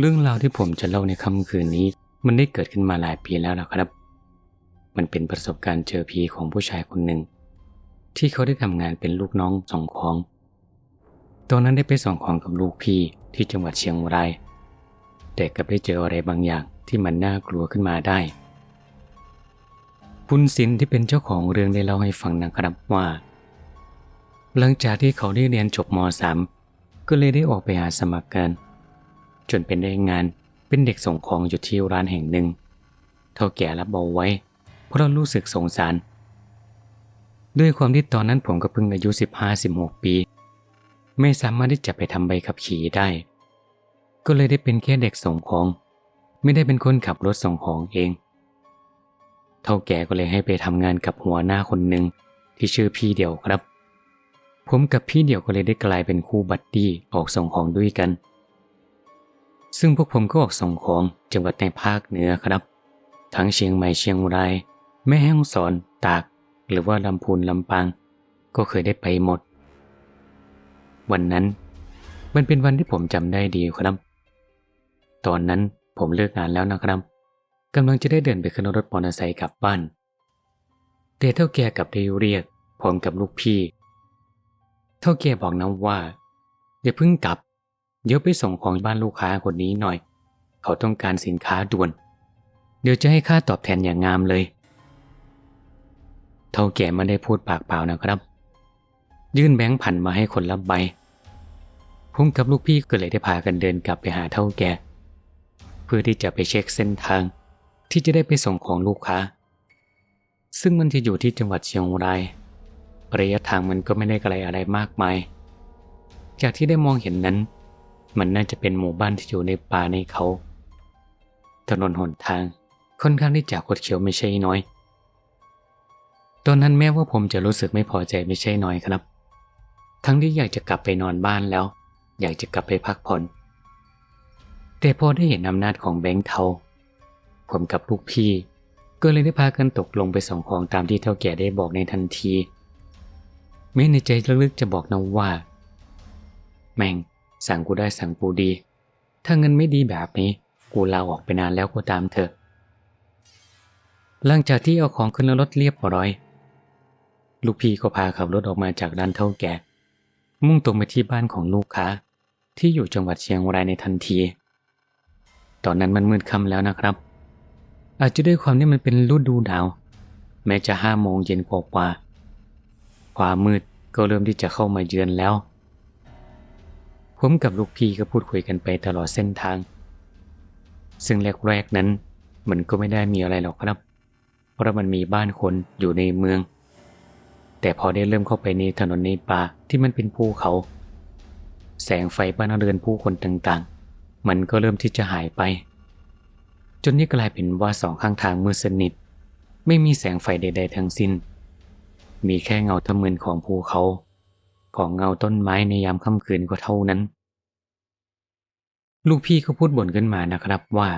เรื่องราวที่ผมจะเล่าในค่ำคืนนี้ มันได้เกิดขึ้นมาหลายปีแล้วล่ะครับ มันเป็นประสบการณ์เจอผีของผู้ชายคนหนึ่ง ที่เขาได้ทำงานเป็นลูกน้องส่งของ ตอนนั้นได้ไปส่งของกับลูกพี่ที่จังหวัดเชียงรายแต่กลับได้เจออะไรบางอย่างที่มันน่ากลัวขึ้นมาได้ปุณศินที่เป็นเจ้าของเรื่องได้เล่าให้ฟังนะครับว่า หลังจากที่เขาได้เรียนจบม .3 ก็เลยได้ออกไปหาสมัครงาน จนเป็นได้งานเป็นเด็กส่งของอยู่ที่ร้านแห่งหนึ่ง เท่าแก่รับเอาไว้ เพราะรู้สึกสงสาร ด้วยความที่ตอนนั้นผมก็เพิ่งอายุ 15-16 ปี ไม่สามารถที่จะไปทำใบขับขี่ได้ ก็เลยได้เป็นแค่เด็กส่งของ ไม่ได้เป็นคนขับรถส่งของเอง เท่าแก่ก็เลยให้ไปทำงานกับหัวหน้าคนหนึ่งที่ชื่อพี่เดียวครับ ผมกับพี่เดียวก็เลยได้กลายเป็นคู่บัดดี้ออกส่งของด้วยกัน ซึ่งพวกผมก็ออกส่งของจังหวัดในภาคเหนือครับ ทั้งเชียงใหม่เชียงรายแม่ฮ่องสอนตาก หรือว่าลำพูนลำปาง ก็เคยได้ไปหมด วันนั้น มันเป็นวันที่ผมจำได้ดีครับ ตอนนั้นผมเลิกงานแล้วนะครับกำลังจะได้เดินไปขึ้นรถมอเตอร์ไซค์กลับบ้าน แต่เท่าแก่กับได้เรียกผมกับลูกพี่ เท่าแก่บอกนะว่า อย่าเพิ่งกลับ เดี๋ยวไปส่งของบ้านลูกค้าคนนี้หน่อย เขาต้องการสินค้าด่วน เดี๋ยวจะให้ค่าตอบแทนอย่างงามเลย เท่าแก่ไม่ได้พูดปากเปล่านะครับ ยื่นแบงค์พันมาให้คนละใบผมกับลูกพี่ก็เลยได้พากันเดินกลับไปหาเท่าแก่ เพื่อที่จะไปเช็คเส้นทาง ที่จะได้ไปส่งของลูกค้า ซึ่งมันจะอยู่ที่จังหวัดเชียงรายระยะทางมันก็ไม่ได้ไกลอะไรมากมาย จากที่ได้มองเห็นนั้น มันน่าจะเป็นหมู่บ้านที่อยู่ในป่าในเขา ถนนหนทางค่อนข้างที่จะคดเคี้ยวไม่ใช่น้อย ตอนนั้นแม้ว่าผมจะรู้สึกไม่พอใจไม่ใช่น้อยครับ ทั้งที่อยากจะกลับไปนอนบ้านแล้ว อยากจะกลับไปพักผ่อน แต่พอได้เห็นอำนาจของแบงค์เทา ผมกับลูกพี่ ก็เลยได้พากันตกลงไปส่งของตามที่เท่าแก่ได้บอกในทันทีแม้ในใจลึกๆจะบอกนะว่า แม่ง สั่งกูได้สั่งกูดี ถ้าเงินไม่ดีแบบนี้ กูลาออกไปนานแล้วก็ตามเถอะ หลังจากที่เอาของขึ้นรถเรียบร้อย ลูกพี่ก็พาขับรถออกมาจากด้านเท่าแก่ มุ่งตรงไปที่บ้านของลูกค้า ที่อยู่จังหวัดเชียงรายในทันที ตอนนั้นมันมืดค่ำแล้วนะครับ อาจจะด้วยความที่มันเป็นฤดูหนาว แม้จะห้าโมงเย็นกว่าๆความมืดก็เริ่มที่จะเข้ามาเยือนแล้ว ผมกับลูกพี่ก็พูดคุยกันไปตลอดเส้นทาง ซึ่งแรกๆนั้น มันก็ไม่ได้มีอะไรหรอกครับ เพราะมันมีบ้านคนอยู่ในเมือง แต่พอได้เริ่มเข้าไปในถนนในป่าที่มันเป็นภูเขา แสงไฟบ้านเรือนผู้คนต่างๆ มันก็เริ่มที่จะหายไป จนนี่กลายเป็นว่าสองข้างทางมืดสนิท ไม่มีแสงไฟใด ๆ ทั้งสิ้น มีแค่เงาทะมึนของภูเขา ของเงาต้นไม้ในยามค่ำคืนก็เท่านั้น ลูกพี่เขาพูดบ่นขึ้นมานะครับว่า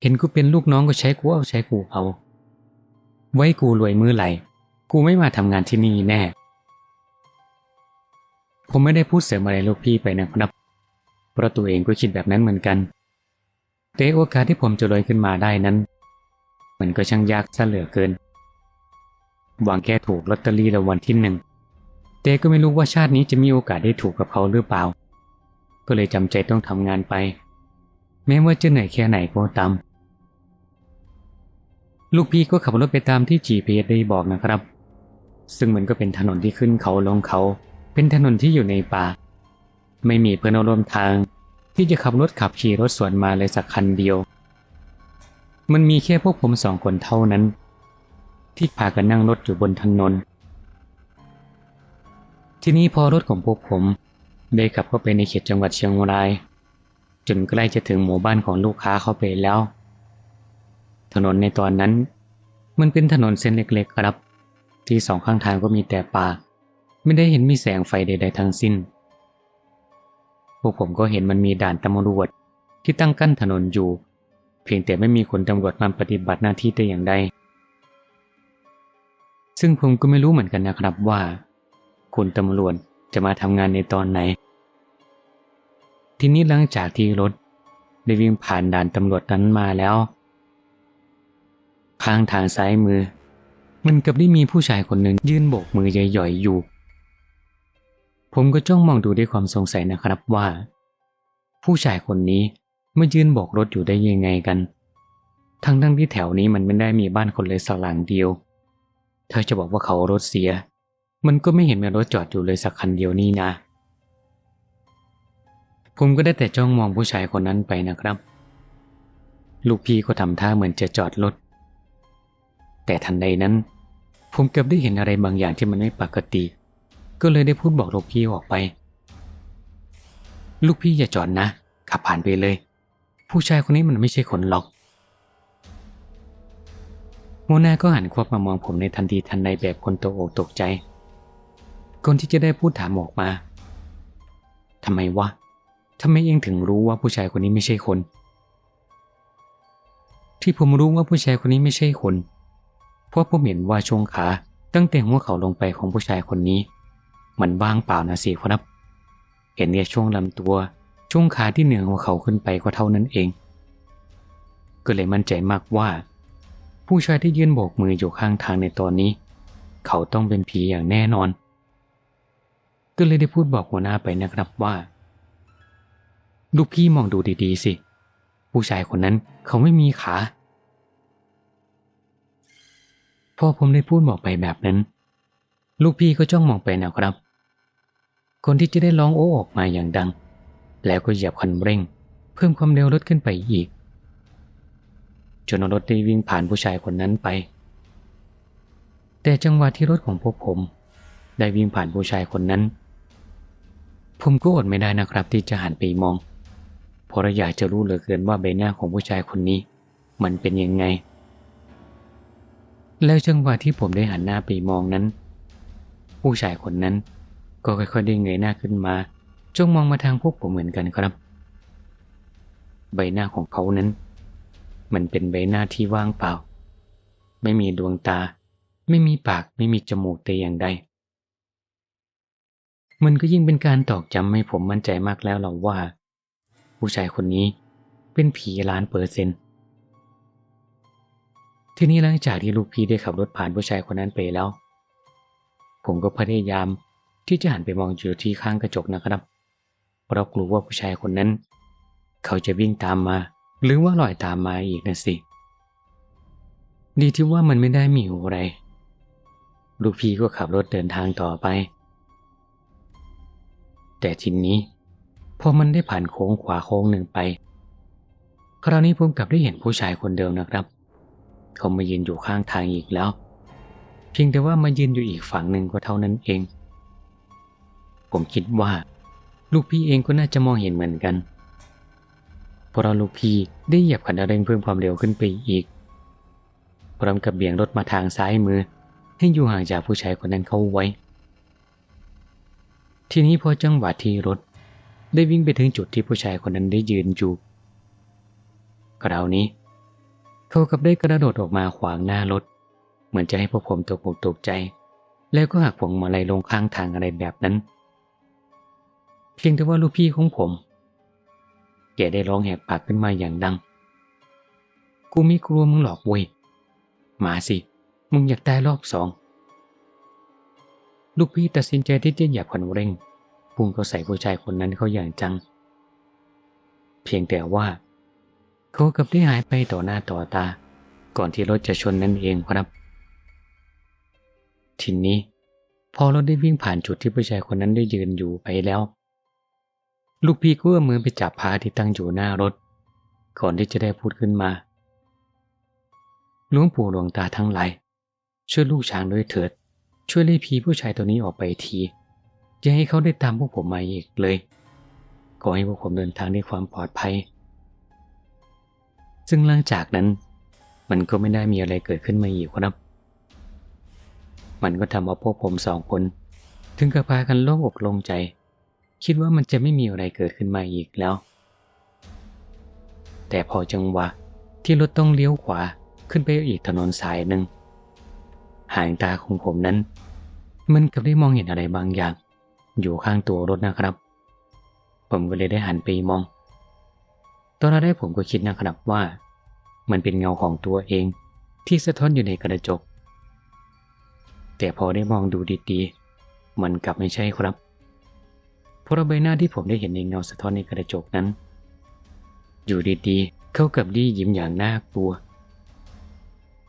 เห็นกูเป็นลูกน้องก็ใช้กูเอาใช้กูเอา ไว้กูรวยมือไหล กูไม่มาทำงานที่นี่แน่ ผมไม่ได้พูดเสริมอะไรลูกพี่ไปนะครับ เพราะตัวเองก็คิดแบบนั้นเหมือนกัน แต่โอกาสที่ผมจะรวยขึ้นมาได้นั้น มันก็ช่างยากซะเหลือเกินหวังแค่ถูกลอตเตอรี่รางวัลที่หนึ่ง แต่ก็ไม่รู้ว่าชาตินี้จะมีโอกาสได้ถูกกับเขาหรือเปล่า ก็เลยจำใจต้องทำงานไป แม้ว่าจะเหนื่อยแค่ไหนก็ตาม ลูกพี่ก็ขับรถไปตามที่ GPS ได้บอกนะครับ ซึ่งมันก็เป็นถนนที่ขึ้นเขาลงเขา เป็นถนนที่อยู่ในป่า ไม่มีเพื่อนร่วมทาง ที่จะขับรถขับขี่รถสวนมาเลยสักคันเดียว มันมีแค่พวกผมสองคนเท่านั้น ที่พากันนั่งรถอยู่บนถนน ทีนี้พอรถของพวกผม ได้ขับเข้าไปในเขตจังหวัดเชียงราย จนใกล้จะถึงหมู่บ้านของลูกค้าเข้าไปแล้ว ถนนในตอนนั้น มันเป็นถนนเส้นเล็กๆครับ ที่สองข้างทางก็มีแต่ป่า ไม่ได้เห็นมีแสงไฟใด ๆทั้งสิ้น พวกผมก็เห็นมันมีด่านตำรวจที่ตั้งกั้นถนนอยู่ เพียงแต่ไม่มีคนตำรวจมาปฏิบัติหน้าที่แต่อย่างใดซึ่งผมก็ไม่รู้เหมือนกันนะครับว่า คุณตำรวจจะมาทำงานในตอนไหน ทีนี้หลังจากที่รถได้วิ่งผ่านด่านตำรวจนั้นมาแล้ว ข้างทางซ้ายมือ มันกับได้มีผู้ชายคนหนึ่งยื่นโบกมือใหญ่ๆอยู่ ผมก็จ้องมองดูด้วยความสงสัยนะครับว่า ผู้ชายคนนี้มายืนโบกรถอยู่ได้ยังไงกัน ทั้งทั้งๆที่แถวนี้มันไม่ได้มีบ้านคนเลยสักหลังเดียว เธอจะบอกว่าเขารถเสีย มันก็ไม่เห็นมีรถจอดอยู่เลยสักคันเดียวนี่นะ ผมก็ได้แต่จ้องมองผู้ชายคนนั้นไปนะครับ ลูกพี่ก็ทำท่าเหมือนจะจอดรถ แต่ทันใดนั้น ผมเกือบได้เห็นอะไรบางอย่างที่มันไม่ปกติ ก็เลยได้พูดบอกลูกพี่ออกไป ลูกพี่อย่าจอดนะ ขับผ่านไปเลย ผู้ชายคนนี้มันไม่ใช่คนหรอกโมนาก็หันควบมามองผมในทันทีทันใดแบบคนตกอกตกใจ ก่อนที่จะได้พูดถามออกมาทำไมวะทำไมเองถึงรู้ว่าผู้ชายคนนี้ไม่ใช่คน ที่ผมรู้ว่าผู้ชายคนนี้ไม่ใช่คน เพราะผมเห็นว่าช่วงขาตั้งแต่หัวเข่าลงไปของผู้ชายคนนี้ มันว่างเปล่านะสิครับ เห็นเนี่ยช่วงลำตัว ช่วงขาที่เหนือหัวเข่าขึ้นไปก็เท่านั้นเอง ก็เลยมั่นใจมากว่า ผู้ชายที่ยืนโบกมืออยู่ข้างทางในตอนนี้ เขาต้องเป็นผีอย่างแน่นอน ก็เลยได้พูดบอกหัวหน้าไปนะครับว่า ลูกพี่มองดูดีๆสิ ผู้ชายคนนั้นเขาไม่มีขาพอผมได้พูดบอกไปแบบนั้น ลูกพี่ก็จ้องมองไปนะครับ คนที่จะได้ร้องโอ้ออกมาอย่างดัง แล้วก็เหยียบคันเร่ง เพิ่มความเร็วรถขึ้นไปอีก จนรถได้วิ่งผ่านผู้ชายคนนั้นไป แต่จังหวะที่รถของพวกผม ได้วิ่งผ่านผู้ชายคนนั้น ผมก็อดไม่ได้นะครับ ที่จะหันไปมองเพราะอยากจะรู้เหลือเกินว่าใบหน้าของผู้ชายคนนี้ มันเป็นยังไง แล้วจังหวะที่ผมได้หันหน้าไปมองนั้น ผู้ชายคนนั้น ก็ค่อยๆได้เงยหน้าขึ้นมาจ้องมองมาทางพวกผมเหมือนกันครับ ใบหน้าของเขานั้น มันเป็นใบหน้าที่ว่างเปล่า ไม่มีดวงตา ไม่มีปากไม่มีจมูกแต่อย่างใด มันก็ยิ่งเป็นการตอกย้ำให้ผมมั่นใจมากแล้วหรอว่า ผู้ชายคนนี้เป็นผีล้านเปอร์เซ็นต์ทีนี้หลังจากที่ลูกพี่ได้ขับรถผ่านผู้ชายคนนั้นไปแล้ว ผมก็พยายามที่จะหันไปมองอยู่ที่ข้างกระจกนะครับ เพราะกลัวว่าผู้ชายคนนั้น เขาจะวิ่งตามมา หรือว่าลอยตามมาอีกนะสิ ดีที่ว่ามันไม่ได้มีอะไร ลูกพี่ก็ขับรถเดินทางต่อไป แต่ทีนี้พอมันได้ผ่านโค้งขวาโค้งหนึ่งไป คราวนี้ผมกลับได้เห็นผู้ชายคนเดิมนะครับ เขามายืนอยู่ข้างทางอีกแล้ว เพียงแต่ว่ามายืนอยู่อีกฝั่งหนึ่งก็เท่านั้นเอง ผมคิดว่า ลูกพี่เองก็น่าจะมองเห็นเหมือนกันเพราะลูกพี่ได้เหยียบคันเร่งเพิ่มความเร็วขึ้นไปอีกพร้อมกับเบี่ยงรถมาทางซ้ายมือ ให้อยู่ห่างจากผู้ชายคนนั้นเข้าไว้ ทีนี้พอจังหวะที่รถ ได้วิ่งไปถึงจุดที่ผู้ชายคนนั้นได้ยืนอยู่คราวนี้ เขากับได้กระโดดออกมาขวางหน้ารถ เหมือนจะให้พวกผมตกอกตกใจ แล้วก็หักพวงมาลัยลงข้างทางอะไรแบบนั้น เพียงแต่ว่าลูกพี่ของผม แกได้ร้องแหกปากขึ้นมาอย่างดัง กูไม่กลัวมึงหรอกเว้ยมาสิ มึงอยากตายรอบสอง ลูกพี่ตัดสินใจที่จะเหยียบคันเร่งพุ่งเข้าใส่ผู้ชายคนนั้นเขาอย่างจัง เพียงแต่ว่า เขากลับได้หายไปต่อหน้าต่อตา ก่อนที่รถจะชนนั่นเองครับ ทีนี้ พอรถได้วิ่งผ่านจุดที่ผู้ชายคนนั้นได้ยืนอยู่ไปแล้ว ลูกพี่ก็เอื้อมมือไปจับพาที่ตั้งอยู่หน้ารถ ก่อนที่จะได้พูดขึ้นมาหลวงปู่หลวงตาทั้งหลายช่วยลูกช้างด้วยเถิด ช่วยไล่ผีผู้ชายตัวนี้ออกไปทีอย่าให้เขาได้ตามพวกผมมาอีกเลยขอให้พวกผมเดินทางด้วยความปลอดภัย ซึ่งหลังจากนั้น มันก็ไม่ได้มีอะไรเกิดขึ้นมาอีกครับ มันก็ทำเอาพวกผมสองคน ถึงกับพากันโล่งอกโล่งใจ คิดว่ามันจะไม่มีอะไรเกิดขึ้นมาอีกแล้ว แต่พอจังหวะที่รถต้องเลี้ยวขวาขึ้นไปอีกถนนสายหนึ่ง หางตาของผมนั้น มันกับได้มองเห็นอะไรบางอย่าง อยู่ข้างตัวรถนะครับ ผมก็เลยได้หันไปมอง ตอนแรกผมก็คิดนะครับว่า มันเป็นเงาของตัวเองที่สะท้อนอยู่ในกระจก แต่พอได้มองดูดีๆ มันกลับไม่ใช่ครับเพราะใบหน้าที่ผมได้เห็นในเงาสะท้อนในกระจกนั้น อยู่ดีๆ เขากับดียิ้มอย่างน่ากลัว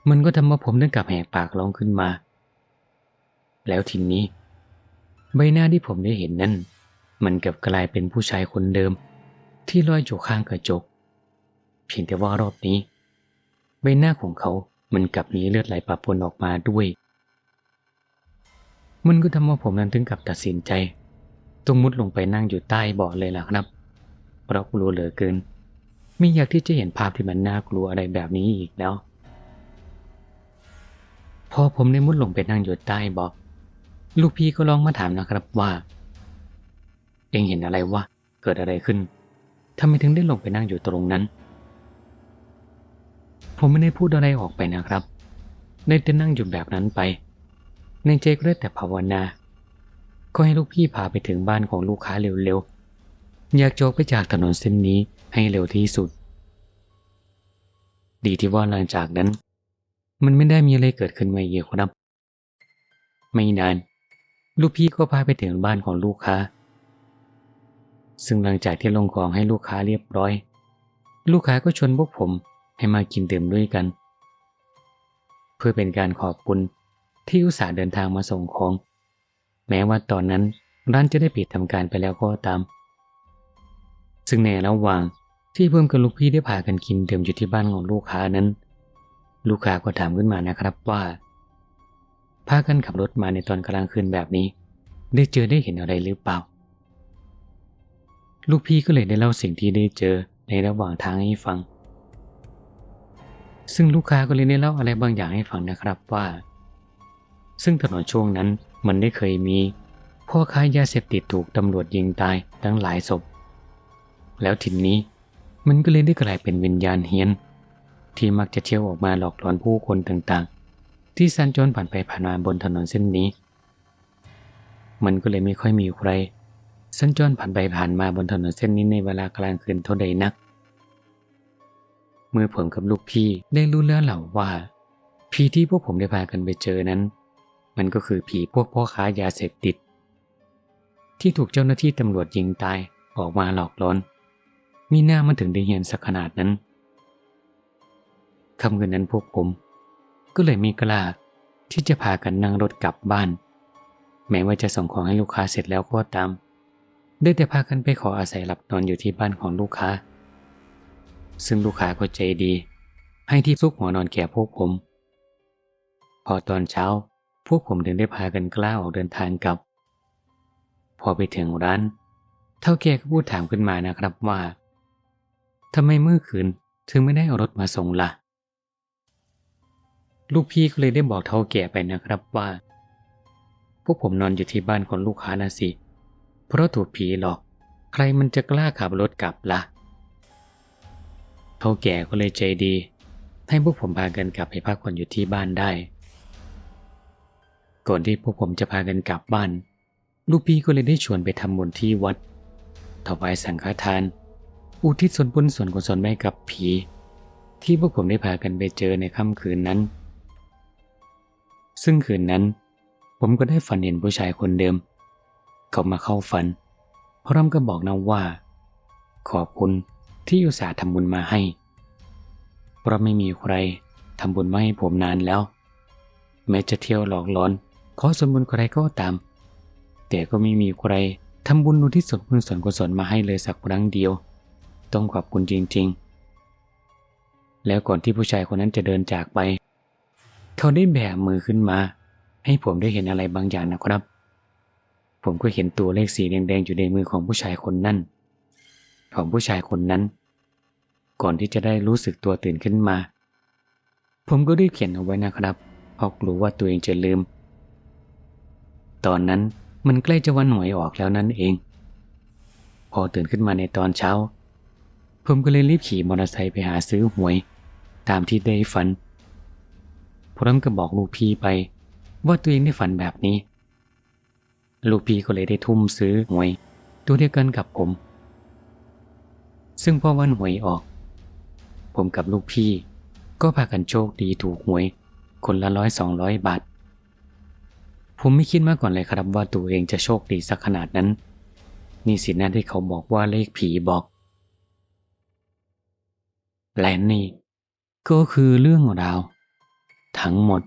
มันก็ทำให้ผมต้องกลับแหกปากร้องขึ้นมา แล้วทีนี้ ใบหน้าที่ผมได้เห็นนั้น มันกลับกลายเป็นผู้ชายคนเดิม ที่ลอยอยู่ข้างกระจก เพียงแต่ว่ารอบนี้ ใบหน้าของเขามันกลับมีเลือดไหลปะปนออกมาด้วย มันก็ทำให้ผมนั้นถึงกับตัดสินใจต้องมุดลงไปนั่งอยู่ใต้เบาะเลยล่ะครับ เพราะกลัวเหลือเกิน ไม่อยากที่จะเห็นภาพที่มันน่ากลัวอะไรแบบนี้อีกแล้ว อผมได้มุดลงไปนั่งอยู่ใต้เบาะลูกพี่ก็ลองมาถามนะครับว่า เองเห็นอะไรวะ เกิดอะไรขึ้นทำไมถึงได้ลงไปนั่งอยู่ตรงนั้น ผมไม่ได้พูดอะไรออกไปนะครับ ได้แต่นั่งอยู่แบบนั้นไป ในใจก็ได้แต่ภาวนาก็ให้ลูกพี่พาไปถึงบ้านของลูกค้าเร็วๆ อยากจกไปจากถนนเส้นนี้ให้เร็วที่สุด ดีที่ว่าหลังจากนั้น มันไม่ได้มีอะไรเกิดขึ้นมาเยอะครับ ไม่นาน ลูกพี่ก็พาไปถึงบ้านของลูกค้า ซึ่งหลังจากที่ลงของให้ลูกค้าเรียบร้อย ลูกค้าก็ชวนพวกผมให้มากินดื่มด้วยกัน เพื่อเป็นการขอบคุณที่อุตส่าห์เดินทางมาส่งของ แม้ว่าตอนนั้นร้านจะได้ปิดทำการไปแล้วก็ตาม ซึ่งในระหว่างที่เพิ่มกับลูกพี่ได้พากันกินดื่มอยู่ที่บ้านของลูกค้านั้น ลูกค้าก็ถามขึ้นมานะครับว่าพากันขับรถมาในตอนกลางคืนแบบนี้ ได้เจอได้เห็นอะไรหรือเปล่า ลูกพี่ก็เลยได้เล่าสิ่งที่ได้เจอในระหว่างทางให้ฟัง ซึ่งลูกค้าก็เลยได้เล่าอะไรบางอย่างให้ฟังนะครับว่า ซึ่งถนนช่วงนั้นมันได้เคยมีพ่อค้ายาเสพติดถูกตำรวจยิงตายตั้งหลายศพ แล้วทีนี้มันก็เลยได้กลายเป็นวิญญาณเฮียน ที่มักจะเที่ยวออกมาหลอกหลอนผู้คนต่างๆ ที่สัญจรผ่านไปผ่านมาบนถนนเส้นนี้ มันก็เลยไม่ค่อยมีใครสัญจรผ่านไปผ่านมาบนถนนเส้นนี้ในเวลากลางคืนเท่าใดนัก เมื่อผมกับลูกพี่ได้รู้แล้วเหล่าว่าผีที่พวกผมได้พากันไปเจอนั้น มันก็คือผีพวกพ่อค้ายาเสพติด ที่ถูกเจ้าหน้าที่ตำรวจยิงตายออกมาหลอกลอน มีหน้ามันถึงได้เห็นสักขนาดนั้น คำเงินนั้นพวกผม ก็เลยมีกล้าที่จะพากันนั่งรถกลับบ้าน แม้ว่าจะส่งของให้ลูกค้าเสร็จแล้วก็ตาม ได้แต่พากันไปขออาศัยหลับนอนอยู่ที่บ้านของลูกค้า ซึ่งลูกค้าก็ใจดี ให้ที่ซุกหัวนอนแก่พวกผม พอตอนเช้า พวกผมถึงได้พากันกล้าออกเดินทางกลับ พอไปถึงร้าน เท่าแก่ก็พูดถามขึ้นมานะครับว่าทำไมเมื่อคืนถึงไม่ได้เอารถมาส่งละ่ะ ลูกพี่ก็เลยได้บอกเท่าแก่ไปนะครับว่า พวกผมนอนอยู่ที่บ้านของลูกค้านะสิ เพราะถูกผีหลอก ใครมันจะกล้าขับรถกลับละ่ะเท่าแก่ก็เลยใจดี ให้พวกผมพากันกลับไปพักผ่อนอยู่ที่บ้านได้ ก่อนที่พวกผมจะพากันกลับบ้าน ลูกพี่ก็เลยได้ชวนไปทำบุญที่วัดถวายสังฆทาน อุทิศส่วนบุญส่วนกุศลให้กับผี ที่พวกผมได้พากันไปเจอในค่ำคืนนั้น ซึ่งคืนนั้น ผมก็ได้ฝันเห็นผู้ชายคนเดิม เขามาเข้าฝัน พร้อมก็บอกนะว่า ขอบคุณที่อุตส่าห์ทำบุญมาให้ เพราะไม่มีใครทำบุญมาให้ผมนานแล้ว แม้จะเที่ยวหลอกหลอน ขอส่วนบุญใครก็ตาม แต่ก็ไม่มีใครทำบุญอุทิศส่วนบุญส่วนกุศลมาให้เลยสักครั้งเดียว ต้องขอบคุณจริง ๆ แล้วก่อนที่ผู้ชายคนนั้นจะเดินจากไป เขาได้แบมือขึ้นมา ให้ผมได้เห็นอะไรบางอย่างนะครับ ผมก็เห็นตัวเลขสีแดงๆอยู่ในมือของผู้ชายคนนั้นของผู้ชายคนนั้น ก่อนที่จะได้รู้สึกตัวตื่นขึ้นมา ผมก็ได้เขียนเอาไว้นะครับเพราะกลัวว่าตัวเองจะลืม ตอนนั้นมันใกล้จะวันหวยออกแล้วนั่นเอง พอตื่นขึ้นมาในตอนเช้า ผมก็เลยรีบขี่มอเตอร์ไซค์ไปหาซื้อหวย ตามที่ได้ฝัน พร้อมกับบอกลูกพี่ไป ว่าตัวเองได้ฝันแบบนี้ ลูกพี่ก็เลยได้ทุ่มซื้อหวย ตัวเดียวกันกับผม ซึ่งพอวันหวยออก ผมกับลูกพี่ ก็พากันโชคดีถูกหวย คนละร้อยสองร้อยบาท ผมไม่คิดมาก่อนเลยครับว่าตัวเองจะโชคดีสักขนาดนั้น นี่สินะที่เขาบอกว่าเลขผีบอกและนี่ก็คือเรื่องราว ทั้งหมด